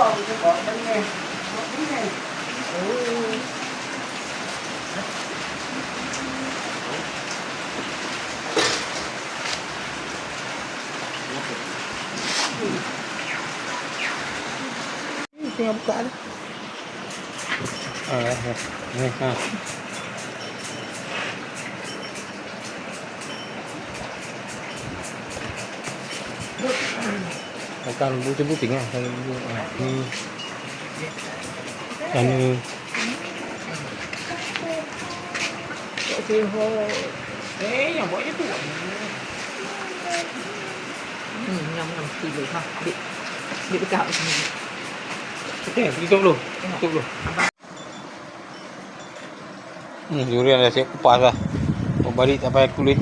vào thì bỏ bánh này bỏ bánh này Tinggal buka ni. Ah, ah, ah. Akan putih-putih lah kalau dulu. Ah, ni. Sana Okay, ho. Eh, yang buat je tu. Hmm, ngam ngam tidur ha. Dik. Dik dekat sini. Okey, tutup dulu. Tutup dulu. Hmm, durian dah siap kupas lah. Kau balik tak payah kulit.